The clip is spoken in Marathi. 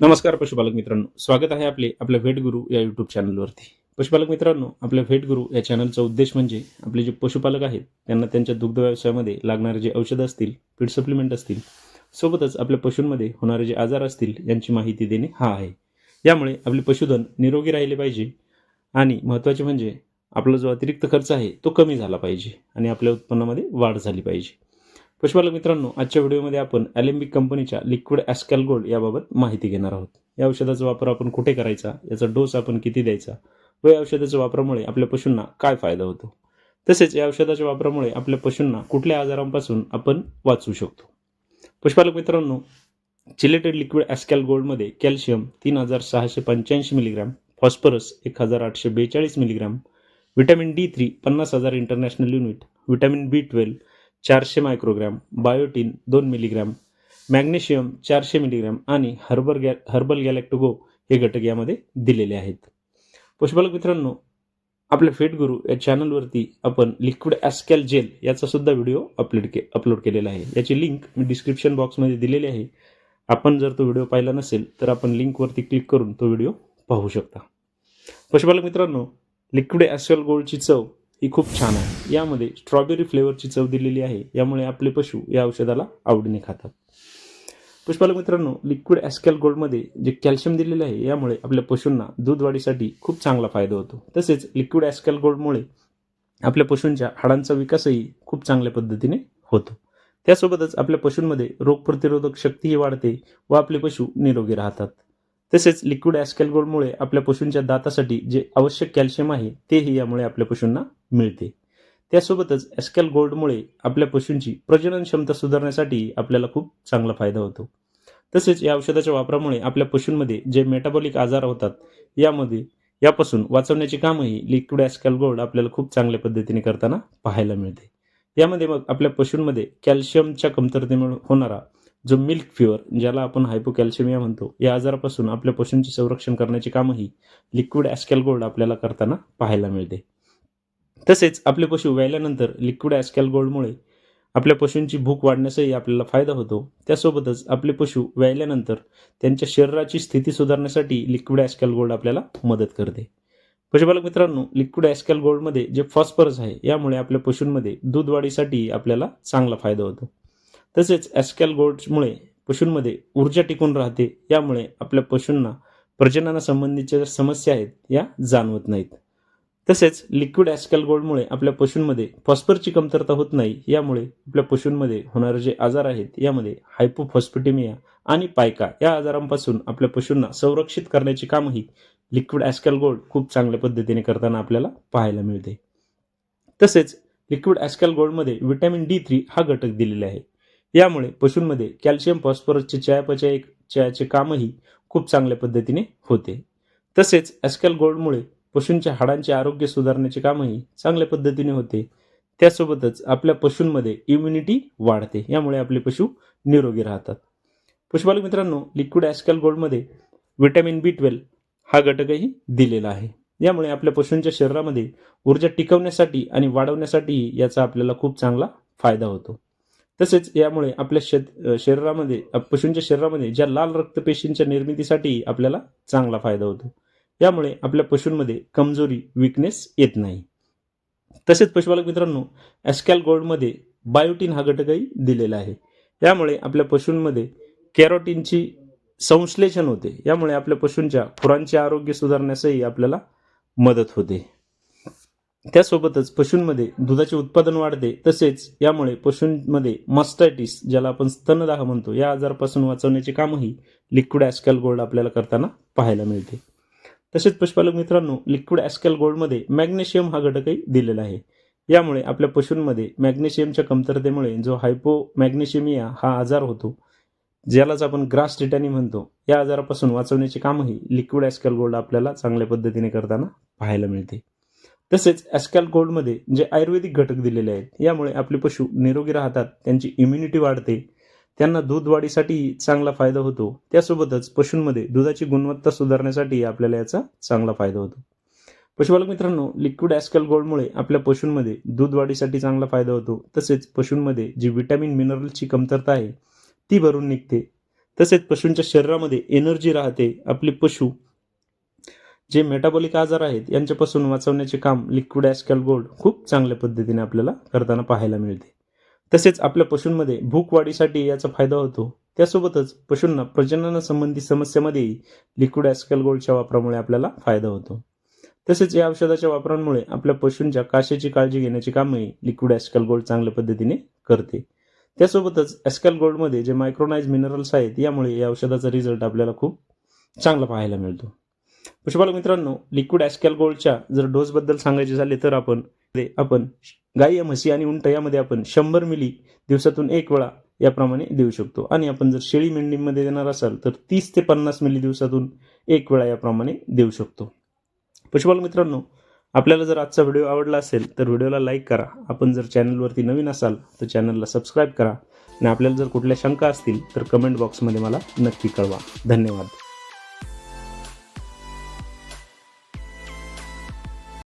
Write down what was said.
नमस्कार पशुपालक मित्रांनो. स्वागत आहे आपले आपल्या भेटगुरू या यूट्यूब चॅनलवरती पशुपालक मित्रांनो आपल्या भेटगुरू या चॅनलचा उद्देश म्हणजे आपले जे पशुपालक आहेत त्यांना त्यांच्या दुग्ध व्यवसायामध्ये लागणारे जे औषधं असतील फीड सप्लिमेंट असतील सोबतच आपल्या पशूंमध्ये होणारे जे आजार असतील यांची माहिती देणे हा आहे. यामुळे आपले पशुधन निरोगी राहिले पाहिजे आणि महत्त्वाचे म्हणजे आपला जो अतिरिक्त खर्च आहे तो कमी झाला पाहिजे आणि आपल्या उत्पन्नामध्ये वाढ झाली पाहिजे. पशुपालक मित्रांनो आजच्या व्हिडिओमध्ये आपण ॲलिम्बिक कंपनीच्या लिक्विड ॲस्कॅल गोल्ड याबाबत माहिती घेणार आहोत. या औषधाचा वापर आपण कुठे करायचा? याचा डोस आपण किती द्यायचा? व या औषधाच्या वापरामुळे आपल्या पशूंना काय फायदा होतो? तसेच या औषधाच्या वापरामुळे आपल्या पशूंना कुठल्या आजारांपासून आपण वाचवू शकतो? पशुपालक मित्रांनो चिलेटेड लिक्विड ॲस्कॅल गोल्डमध्ये कॅल्शियम तीन हजार सहाशे पंच्याऐंशी मिलीग्रॅम फॉस्फरस एक हजार आठशे बेचाळीस मिलीग्रॅम विटॅमिन डी थ्री पन्नास हजार international unit vitamin B twelve चारशे मायक्रोग्रॅम बायोटीन दोन मिलीग्रॅम मॅग्नेशियम चारशे मिलीग्रॅम आणि हर्बल गॅ हर्बल गॅलेक्टोगो हे घटक यामध्ये दिलेले आहेत. पशुपालक मित्रांनो आपल्या फेट गुरु या चॅनलवरती आपण लिक्विड ॲस्कॅल जेल याचा सुद्धा व्हिडिओ अपलोड के अपलोड केलेला आहे. याची लिंक मी डिस्क्रिप्शन बॉक्समध्ये दिलेली आहे. आपण जर तो व्हिडिओ पाहिला नसेल तर आपण लिंकवरती क्लिक करून तो व्हिडिओ पाहू शकता. पशुपालक मित्रांनो लिक्विड ॲस्कॅल गोल्डची चव ही खूप छान आहे. यामध्ये स्ट्रॉबेरी फ्लेवरची चव दिलेली आहे. यामुळे आपले पशु या औषधाला आवडीने खातात. पुष्पालक मित्रांनो लिक्विड ॲस्कॅल गोल्डमध्ये जे कॅल्शियम दिलेले आहे यामुळे आपल्या पशूंना दूध वाढीसाठी खूप चांगला फायदा होतो. तसेच लिक्विड ॲस्कॅल गोल्डमुळे आपल्या पशूंच्या हाडांचा विकासही खूप चांगल्या पद्धतीने होतो. त्यासोबतच आपल्या पशूंमध्ये रोगप्रतिरोधक शक्तीही वाढते व आपले पशु निरोगी राहतात. तसेच लिक्विड ॲस्कॅल गोल्डमुळे आपल्या पशूंच्या दातासाठी जे आवश्यक कॅल्शियम आहे तेही यामुळे आपल्या पशूंना मिळते. त्यासोबतच ॲस्कॅल गोल्डमुळे आपल्या पशूंची प्रजनन क्षमता सुधारण्यासाठी आपल्याला खूप चांगला फायदा होतो. तसेच या औषधाच्या वापरामुळे आपल्या पशूंमध्ये जे मेटाबॉलिक आजार होतात यामध्ये यापासून वाचवण्याचे कामही लिक्विड ॲस्कॅल गोल्ड आपल्याला खूप चांगल्या पद्धतीने करताना पाहायला मिळते. यामध्ये मग आपल्या पशूंमध्ये कॅल्शियमच्या कमतरतेमुळे होणारा जो मिल्क फिवर ज्याला आपण हायपोकॅल्शियमिया म्हणतो या आजारापासून आपल्या पशूंचे संरक्षण करण्याचे कामही लिक्विड ॲस्कॅल गोल्ड आपल्याला करताना पाहायला मिळते. तसेच आपले पशु व्यायल्यानंतर लिक्विड ॲस्कॅल गोल्डमुळे आपल्या पशूंची भूक वाढण्यासही आपल्याला फायदा होतो. त्यासोबतच आपले पशु व्यायल्यानंतर त्यांच्या शरीराची स्थिती सुधारण्यासाठी लिक्विड ॲस्कॅल गोल्ड आपल्याला मदत करते. पशुपालक मित्रांनो लिक्विड ॲस्कॅल गोल्डमध्ये जे फॉस्फरस आहे यामुळे आपल्या पशूंमध्ये दूध वाढीसाठी आपल्याला चांगला फायदा होतो. तसेच ॲस्कॅल गोल्डमुळे पशूंमध्ये ऊर्जा टिकून राहते यामुळे आपल्या पशूंना प्रजननासंबंधीच्या ज्या समस्या आहेत या जाणवत नाहीत. तसेच लिक्विड ॲस्कॅल गोल्डमुळे आपल्या पशूंमध्ये फॉस्फरची कमतरता होत नाही यामुळे आपल्या पशूंमध्ये होणारे जे आजार आहेत यामध्ये हायपोफॉस्फिटेमिया आणि पायका या आजारांपासून आपल्या पशूंना संरक्षित करण्याचे कामही लिक्विड ॲस्कॅल गोल्ड खूप चांगल्या पद्धतीने करताना आपल्याला पाहायला मिळते. तसेच लिक्विड ॲस्कॅल गोल्डमध्ये व्हिटॅमिन डी थ्री हा घटक दिलेला आहे. यामुळे पशूंमध्ये कॅल्शियम फॉस्फरसचे चयापचय चयाचे कामही खूप चांगल्या पद्धतीने होते. तसेच ॲस्कॅल गोल्डमुळे पशूंच्या हाडांचे आरोग्य सुधारण्याचे कामही चांगल्या पद्धतीने होते. त्यासोबतच आपल्या पशूंमध्ये इम्युनिटी वाढते यामुळे आपले पशु निरोगी राहतात. पशुपालक मित्रांनो लिक्विड ॲस्कॅल गोल्डमध्ये व्हिटॅमिन बी ट्वेल्व हा घटकही दिलेला आहे. यामुळे आपल्या पशूंच्या शरीरामध्ये ऊर्जा टिकवण्यासाठी आणि वाढवण्यासाठी याचा आपल्याला खूप चांगला फायदा होतो. तसेच यामुळे आपल्या शेत शरीरामध्ये पशूंच्या शरीरामध्ये ज्या लाल रक्तपेशींच्या निर्मितीसाठी आपल्याला चांगला फायदा होतो. यामुळे आपल्या पशूंमध्ये कमजोरी विकनेस येत नाही. तसेच पशुपालक मित्रांनो ॲस्कॅल गोल्डमध्ये बायोटीन हा घटकही दिलेला आहे. यामुळे आपल्या पशूंमध्ये कॅरोटीनची संश्लेषण होते. यामुळे आपल्या पशूंच्या खुरांचे आरोग्य सुधारण्यासही आपल्याला मदत होते. त्यासोबतच पशूंमध्ये दुधाचे उत्पादन वाढते. तसेच यामुळे पशूंमध्ये मस्टायटिस ज्याला आपण स्तनदाह म्हणतो या आजारापासून वाचवण्याचे कामही लिक्विड ॲस्कॅल गोल्ड आपल्याला करताना पाहायला मिळते. तसेच पशुपालक मित्रांनो लिक्विड ॲस्कॅल गोल्डमध्ये मॅग्नेशियम हा घटकही दिलेला आहे. यामुळे आपल्या पशूंमध्ये मॅग्नेशियमच्या कमतरतेमुळे जो हायपो मॅग्नेशियमिया हा आजार होतो ज्यालाच आपण ग्रास टिटॅनी म्हणतो या आजारापासून वाचवण्याचे कामही लिक्विड ॲस्कॅल गोल्ड आपल्याला चांगल्या पद्धतीने करताना पाहायला मिळते. तसेच ॲस्कॅल गोल्डमध्ये जे आयुर्वेदिक घटक दिलेले आहेत यामुळे आपले पशु निरोगी राहतात त्यांची इम्युनिटी वाढते त्यांना दूध वाढीसाठी चांगला फायदा होतो. त्यासोबतच पशूंमध्ये दुधाची गुणवत्ता सुधारण्यासाठी आपल्याला याचा चांगला फायदा होतो. पशुपालक मित्रांनो लिक्विड ॲस्कल गोल्डमुळे आपल्या पशूंमध्ये दूध वाढीसाठी चांगला फायदा होतो. तसेच पशूंमध्ये जी विटॅमिन मिनरलची कमतरता आहे ती भरून निघते. तसेच पशूंच्या शरीरामध्ये एनर्जी राहते. आपले पशु जे मेटाबॉलिक आजार आहेत यांच्यापासून वाचवण्याचे काम लिक्विड ॲस्कॅल गोल्ड खूप चांगल्या पद्धतीने आपल्याला करताना पाहायला मिळते. तसेच आपल्या पशूंमध्ये भूक वाढीसाठी याचा फायदा होतो. त्यासोबतच पशूंना प्रजननासंबंधी समस्यामध्येही लिक्विड ॲस्कल गोल्डच्या वापरामुळे आपल्याला फायदा होतो. तसेच या औषधाच्या वापरांमुळे आपल्या पशूंच्या काशेची काळजी घेण्याची कामही लिक्विड ॲस्कल गोल्ड चांगल्या पद्धतीने करते. त्यासोबतच ॲस्कल गोल्डमध्ये जे मायक्रोनाइज मिनरल्स आहेत यामुळे या औषधाचा रिझल्ट आपल्याला खूप चांगला पाहायला मिळतो. पशुपालक मित्रांनो लिक्विड ॲस्कॅल गोल्डच्या जर डोसबद्दल सांगायचे झाले तर आपण आपण गाई म्हशी आणि उंट यामध्ये आपण शंभर मिली दिवसातून एक वेळा याप्रमाणे देऊ शकतो. आणि आपण जर शेळी मेंढीमध्ये देणार असाल तर तीस ते पन्नास मिली दिवसातून एक वेळा याप्रमाणे देऊ शकतो. पशुपालक मित्रांनो आपल्याला जर आजचा व्हिडिओ आवडला असेल तर व्हिडिओला लाईक करा. आपण जर चॅनलवरती नवीन असाल तर चॅनलला सबस्क्राईब करा. आणि आपल्याला जर कुठल्या शंका असतील तर कमेंट बॉक्समध्ये मला नक्की कळवा. धन्यवाद.